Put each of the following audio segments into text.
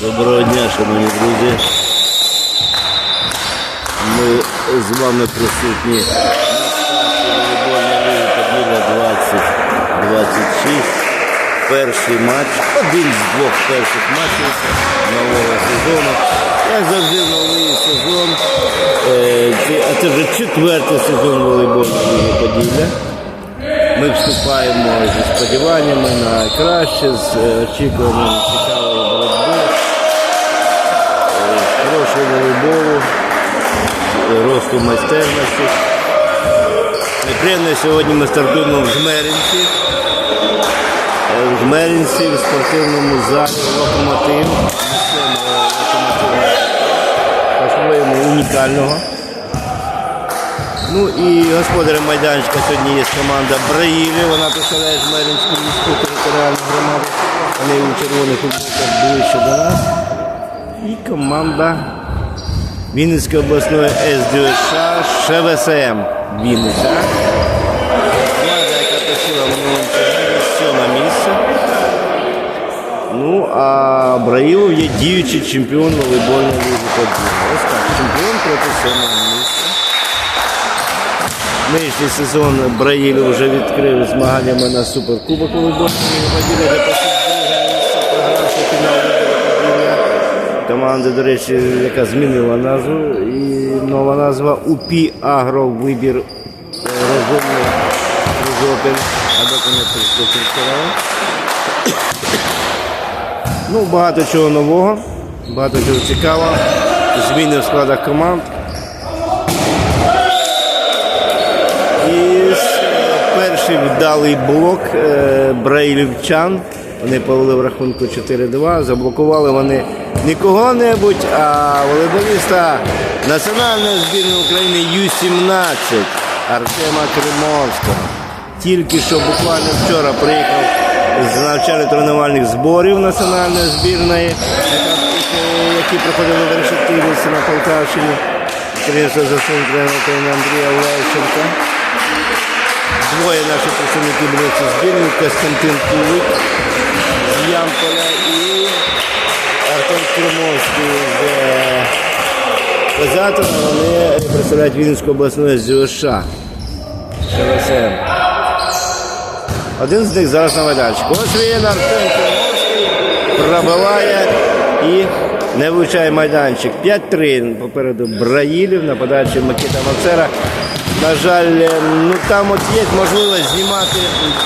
Доброго дня, шановні друзі. Ми з вами присутні на старті волейбольної ліги Поділля 2026. Перший матч, один з двох перших матчів нового сезону. Як завжди новий сезон. Е, А це вже четвертий сезон волейбольної ліги Поділля. Ми вступаємо зі сподіваннями на краще, з е, хорошого волейболу, е, росту майстерності. Неприємно сьогодні ми стартуємо в Жмеринці. Е, В Жмеринці в спортивному залі локомотив. По-своєму унікального. Ну і господарем майданчика сьогодні є команда Браїлі. Вона представляє Жмеринську міську територіальну громаду. Вони у червоних ближче до нас. І команда Вінницької обласної СДШ ШВСМ Вінниця. Команда, яка посіла в минулому сьоме місце. Ну, а Браїлов є діючий чемпіон волейбольної ліги Поділля. Ось так, чемпіон проти сьомого місця. Нинішній сезон Браїль вже відкрив змаганнями на суперкубок волейбольної де Команда, до речі, яка змінила назву. І нова назва УПІ Агро вибір е, розумний Кружопіль, або не сказав. Ну, багато чого нового, багато чого цікавого. Зміни в складах команд. І перший вдалий блок е, браїлівчан. Вони повели в рахунку 4-2. Заблокували вони не кого-небудь, а волейболіста національної збірної України Ю-17 Артема Кримовського. Тільки що буквально вчора приїхав з навчально-тренувальних зборів національної збірної, які проходили в Решетилівці на Полтавщині. Керівництво за тренером України Андрія Левченка. Двоє наших працівників були збірні, Костянтин Кулик Ямполя і Артем Кримовський з е, Вони представляють Вінницьку обласну ЗЮШ. Один з них зараз на майданчику. Ось він Артем Кримовський пробиває і не влучає майданчик. 5-3 попереду Браїлів, нападаючий Микита Мацера. На жаль, ну там от є можливість знімати.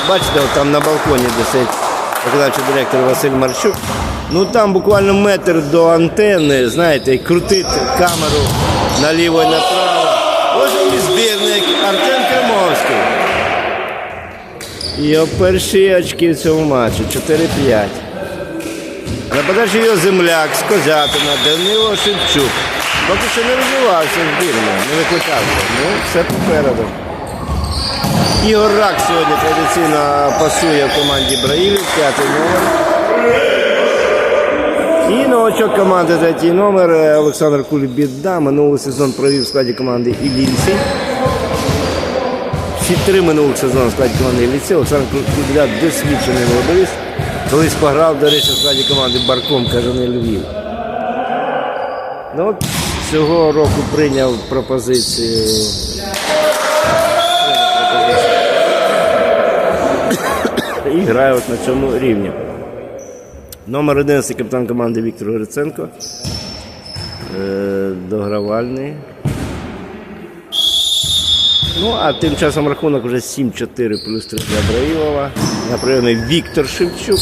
Бачите, от там на балконі висить виконавчий директор Василь Марчук. Ну там буквально метр до антенни, знаєте, і крутить камеру наліво і направо. Ось і збірник Артем Кримовський. Його перші очки в цьому матчі 4-5. Нападаючий його земляк з Козятина, Данило Шевчук. Поки що не розвивався в не викликався. Ну, все попереду. Ігор Рак сьогодні традиційно пасує в команді Браїлів, п'ятий номер. І новачок команди третій номер е, Олександр Кульбіда. Минулий сезон провів в складі команди Іллінці. Всі три минулих сезони в складі команди Іллінці. Олександр Кульбіда досвідчений волейболіст. Колись пограв, до речі, в складі команди Барком Кажани Львів. Ну, цього року прийняв пропозицію. І грає от на цьому рівні. Номер 11 капітан команди Віктор Гриценко. Е, Догравальний. Ну, а тим часом рахунок вже 7-4 плюс 3 для Браїлова. На прийомі Віктор Шевчук.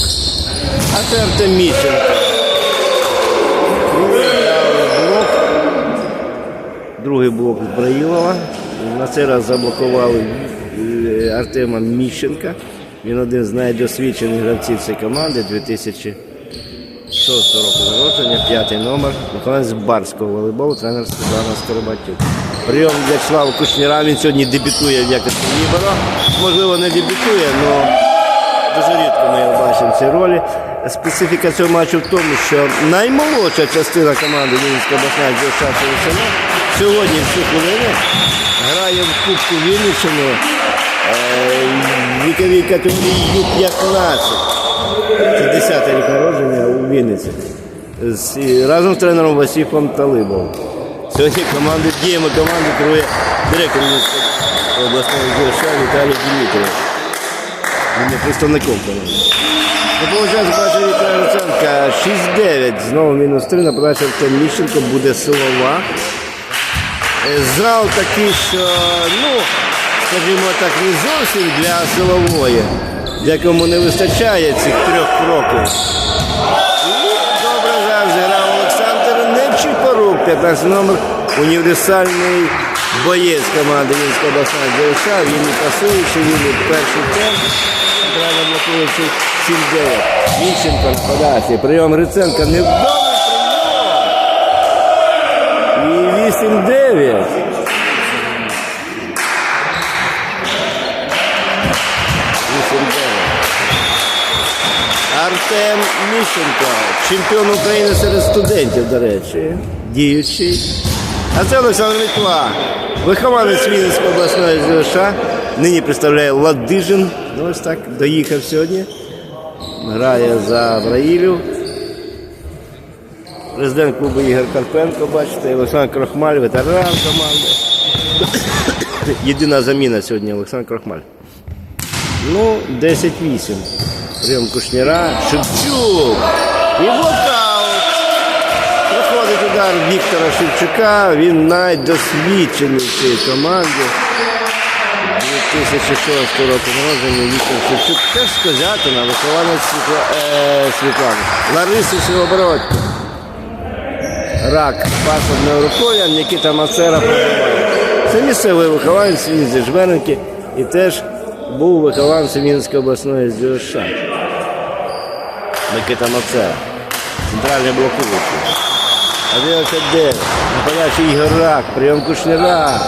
А це Артем Міщенко. Другий блок. Браїлова. На цей раз заблокували е, Артема Міщенка. Він один з найдосвідчених гравців цієї команди 2006 року народження, п'ятий номер. Виконавець барського волейболу, тренер Світлана Скоробатюк. Прийом для Слави Кушніра, він сьогодні дебютує в якості ліберо. Можливо, не дебютує, але дуже рідко ми його бачимо в цій ролі. Специфіка цього матчу в тому, що наймолодша частина команди Вінницька обласна Дівчата сьогодні в цю хвилину грає в Кубку Вінниччини віковій категорії Ю-15. Це 10 рік народження у Вінниці. разом з тренером Васифом Талибовим. Сьогодні команди діями команди керує директор обласної ЗШ Віталій Дмитрович. Він є представником команди. Доповідається бачить Віталія Луценка 6-9. Знову мінус 3. На подачі Артем Міщенко буде силова. Е, Зал такий, що, ну, скажімо так, не зовсім для силової, декому не вистачає цих трьох кроків. І добре зараз Олександр Нечіпорук, 15 номер, універсальний боєць команди Вінського обласної ДШ. Він і пасуючий, він перший темп. Правильно блокуючий 7-9. Міщенко на подачі. Прийом Гриценка прийом. І 8-9. Артем Міщенко, чемпіон України серед студентів, до речі, діючий. А це Олександр Мітла, вихованець Вінницької обласної ЗШ. Нині представляє Ладижин. Ну, ось так доїхав сьогодні. Грає за Браїлів. Президент клубу Ігор Карпенко, бачите, Олександр Крохмаль, ветеран команди. Єдина заміна сьогодні Олександр Крохмаль. Ну, 10-8. Прийом Кушніра. Шевчук. І блокаут. Проходить удар Віктора Шевчука. Він найдосвідчений в цій команді. 2006 року народження Віктор Шевчук. Теж з Козятина, вихованець е... Світлани. Лариси Силобородько. Рак пас одною рукою, а Нікіта Мацера пробиває. Це місцевий вихованець, він зі Жмеренки і теж був вихованцем Вінницької обласної ЗЮШ. Микита Мацера. Центральний блокуючий. 11-9. Нападачий Ігор Рак. Прийом Кушніра.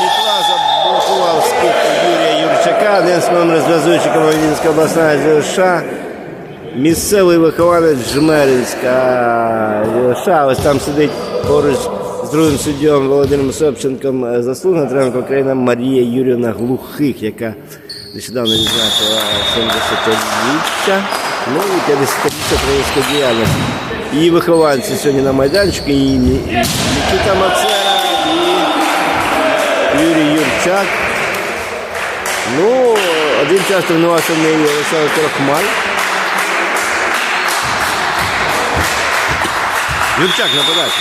Мітла заблокував скидку Юрія Юрчака. Один з номер зв'язуючий команди Вінницької обласної ЗЮШ. Місцевий вихованець Жмеринська США. Ось там сидить поруч з другим суддєм Володимиром Собченком е, заслужена тренерка України Марія Юрівна Глухих, яка нещодавно відзначила 70-річчя, ну і 50-річчя тренерської діяльності. Її вихованці сьогодні на майданчику, і Нікіта Мацера, і Юрій Юрчак. Ну, один час тренувався в неї Олександр Крохмаль. Юрчак на подачі.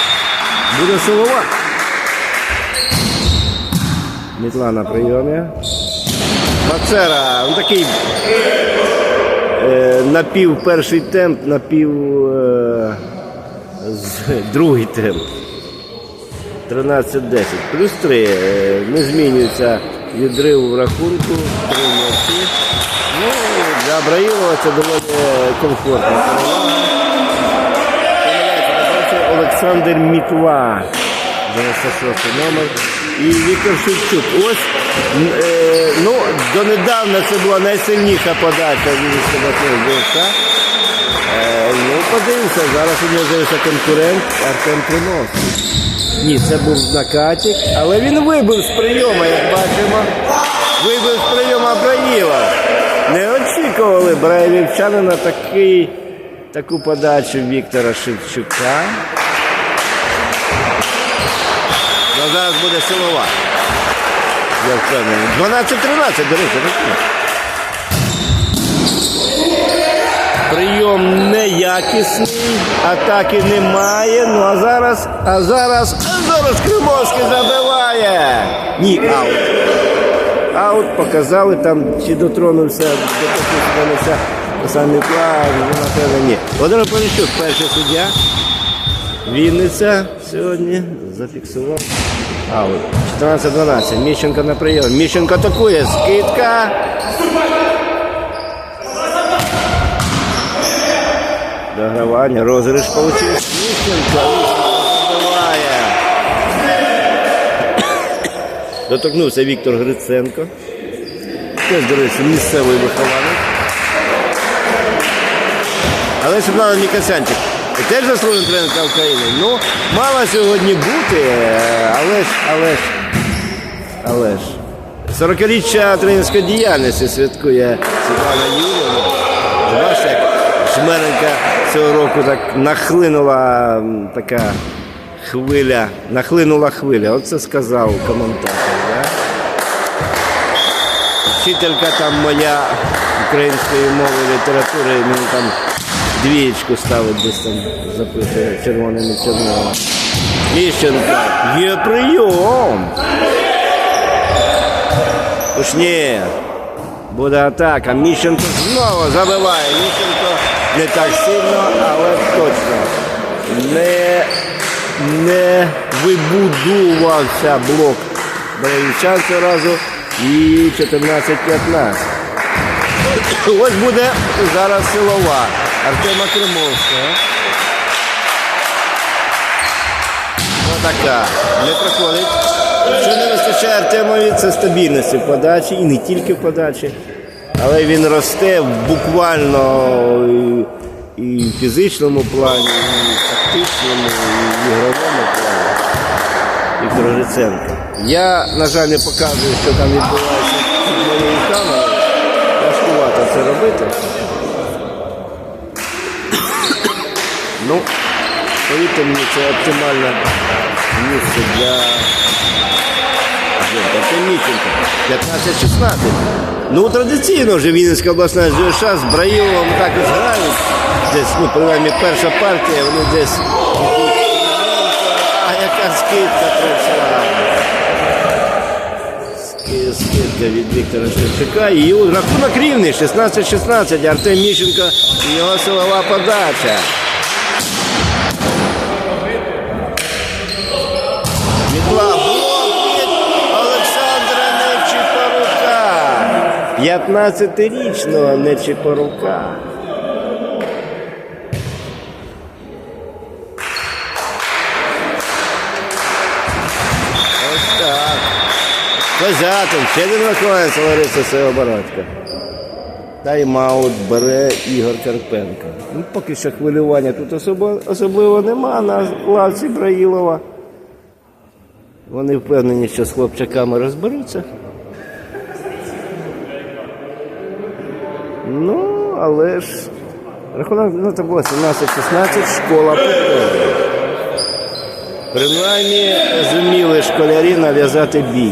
Буде силова. Мітла на прийомі. Мацера, ну такий е, напів перший темп, напів е, другий темп. 13-10. Плюс 3. Е, не змінюється відрив в рахунку. Три м'ячі. Ну, для Абраїлова це доволі комфортно. Олександр Мітла. 96 номер. І Віктор Шевчук. Ось е, ну, донедавна це була найсильніша подача Вінницького обласного Е, ну, подивимося, зараз у нього з'явився конкурент Артем Тримовський. Ні, це був накатик, але він вибив з прийому, як бачимо. Вибив з прийому Абраїла. Не очікували браїлівчани на такий, таку подачу Віктора Шевчука. Ну, зараз буде силова. Я впевнений. 12-13, до речі. Прийом неякісний, атаки немає. Ну а зараз, а зараз, а зараз Кримовський забиває. Ні, аут. Аут показали там, чи дотронувся, дотронувся до самі плаві, ну, напевно, ні. Володимир Поліщук, перший суддя. Вінниця сьогодні зафіксував. Аут. 14-12. Міщенко на прийом. Міщенко атакує. Скидка. Догравання. Розіграш получив. Міщенко. Забиває. Доторкнувся Віктор Гриценко. Теж, до речі, місцевий вихованець. Але Світлана Нікасянчик теж заслужений тренерка України. Ну, мала сьогодні бути, е, але ж, але ж, але ж. 40-річчя тренерської діяльності святкує Світлана Юрівна. Бачите, як Жмеренка цього року так нахлинула така хвиля, нахлинула хвиля. Оце сказав коментатор. Да? Вчителька там моя української мови, літератури, мені там двієчку ставить десь там записує червоними чорнилами. Міщенко, є прийом. Уж ні. Буде атака. Міщенко знову забиває. Міщенко не так сильно, але точно. Не, не вибудувався блок Браївчан цього разу. І 14-15. Ось буде зараз силова Артема Кримовського. Отака. Не проходить. Що не вистачає Артемові, це стабільності в подачі, і не тільки в подачі. Але він росте буквально і, і в фізичному плані, і в тактичному, і в ігровому плані. Віктор Гриценко. Я, на жаль, не показую, що там відбувається під моєю камерою. Важкувато це робити. Ну, повірте мені, це оптимальне місце для. Це 15-16. Ну, традиційно вже Вінницька обласна ЖШ з Браїловим так і зграють. Десь, ну, принаймні, перша партія, вони десь. А яка скидка прийшла. Скидка від Віктора Шевчука. І рахунок рівний 16-16. Артем Міщенко і його силова подача. Блок від Олександра Нечипорука. 15-річного Нечипорука. Ось так. Козятин, ще один виконується Лариса Сеобородька. Тайм-аут бере Ігор Карпенко. Ну, поки що хвилювання тут особо, особливо нема на лавці Браїлова. Вони впевнені, що з хлопчаками розберуться. Ну, але ж рахунок ну, це було 17-16, школа повторює. Принаймні зуміли школярі нав'язати бій.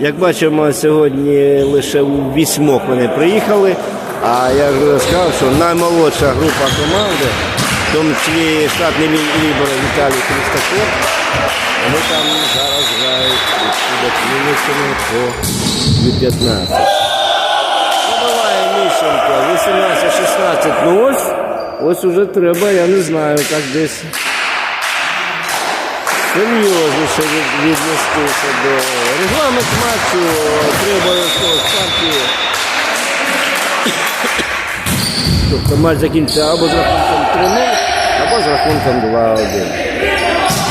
Як бачимо, сьогодні лише у вісьмох вони приїхали, а я вже сказав, що наймолодша група команди, в тому числі штатний лі- лібер Віталій Христаков, вони там зараз грають під Хмельницькому по U15. Забиває Міщенко, 18-16. Ну ось, ось уже треба, я не знаю, так десь серйозніше від- віднестися до регламент матчу, треба з партії. Тобто матч закінчиться або з рахунком 3-0, або з рахунком 2-1.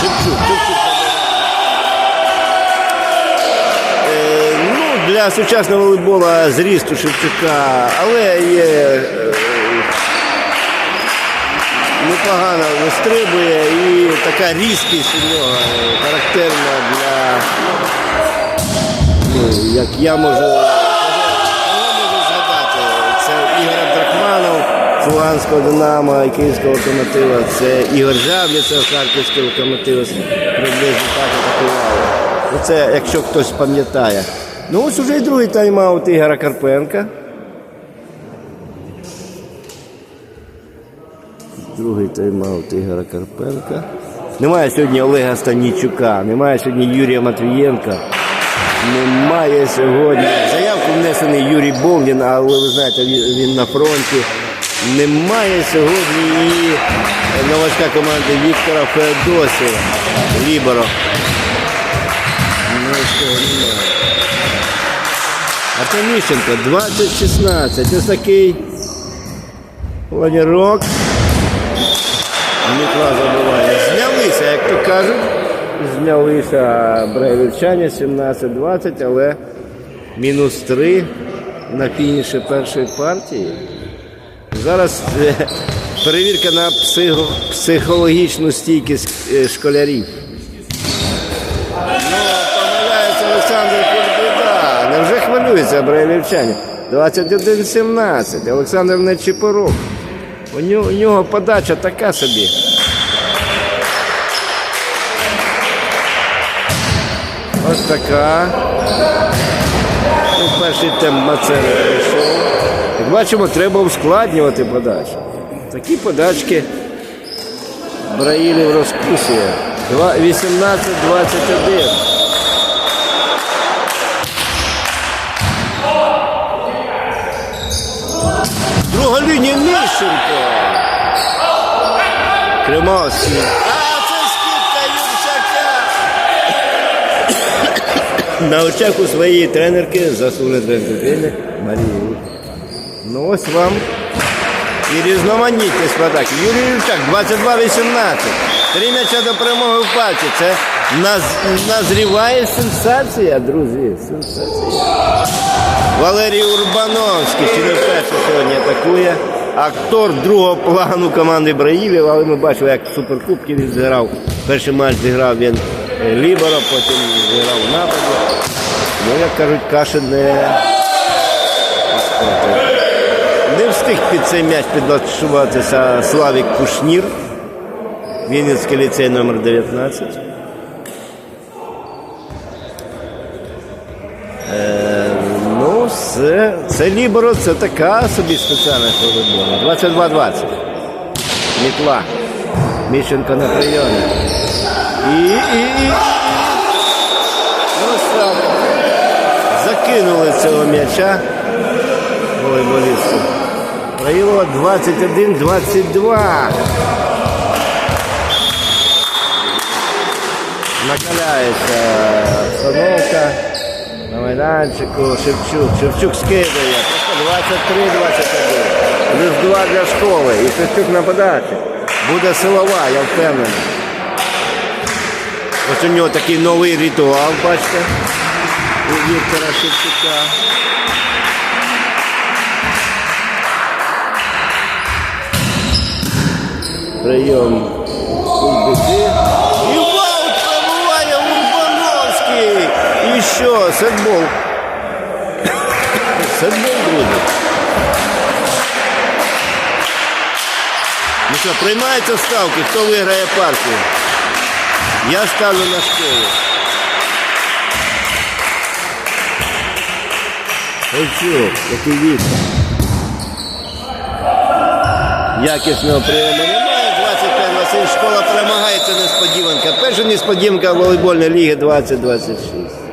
Чуть-чуть, для сучасного волейболу зрісту Шевчука, але є е, непогано вистрибує і така різкість у нього е, характерна для, ну, як я можу, можу згадати, це Ігор Абдрахманов з Луганського Динамо і Київського локомотива, це Ігор Жабліцев, Харківський локомотив, приблизно так атакували. Це якщо хтось пам'ятає. Ну ось уже і другий тайм-аут Ігора Карпенка. Другий тайм-аут Ігора Карпенка. Немає сьогодні Олега Станічука, немає сьогодні Юрія Матвієнка. Немає сьогодні. Заявку внесений Юрій Бовлін, але ви знаєте, він, на фронті. Немає сьогодні і новачка команди Віктора Феодосєва. Ліберо. Ну, що, немає. Артем Міщенко, 20-16. Ось такий планірок. Мітла забиває. Знялися, як то кажуть. Знялися брейлівчані 17-20, але мінус 3 на фініші першої партії. Зараз перевірка на психо- психологічну стійкість е, школярів. Ну, помиляється Олександр Кульбіда. Невже хвилюється 21-17. Олександр Нечипорук. У нього, у нього подача така собі. Ось така. Ну, перший темп Мацера прийшов. Як бачимо, треба ускладнювати подачу. Такі подачки Браїлів розкусує. 18-21. Друга лінія Міщенко. Кремовський. А це скидка Юрчака. На очах у своєї тренерки заслужений тренер Марії. Ну ось вам і різноманітність в атаки. Юрій Юрчак, 22-18. Три м'яча до перемоги в пальці. Це наз... назріває сенсація, друзі. Сенсація. Валерій Урбановський, чи не вперше сьогодні атакує. Актор другого плану команди Браїлів, але ми бачили, як в він зіграв. Перший матч зіграв він е, Ліборо, потім зіграв нападі. Ну, як кажуть, Кашин не, не встиг під цей м'яч підлаштуватися Славік Кушнір. Вінницький ліцей номер 19. Ну, це, це Ліборо, це така собі спеціальність волейболу. 22-20. Мітла. Міщенко на прийомі. І, і, і. Ось. Закинули цього м'яча волейболісту. Проїло 21-22. Накаляється обстановка на майданчику. Шевчук. Шевчук скидає. 23-21. Плюс два для школи. І Шевчук на подачі. Буде силова, я впевнений. Ось у нього такий новий ритуал, бачите, у Віктора Шевчука. Прийом Кульбики. І ваут пробуває Урбановський. І що? Сетбол. Сетбол, друзі. Ну що, приймаються ставки, хто виграє партію? Я ставлю на школу. Що, який вітер. Якісного прийому немає. 25 Василь. Школа перемагає, це несподіванка. Перша несподіванка волейбольної ліги 2026.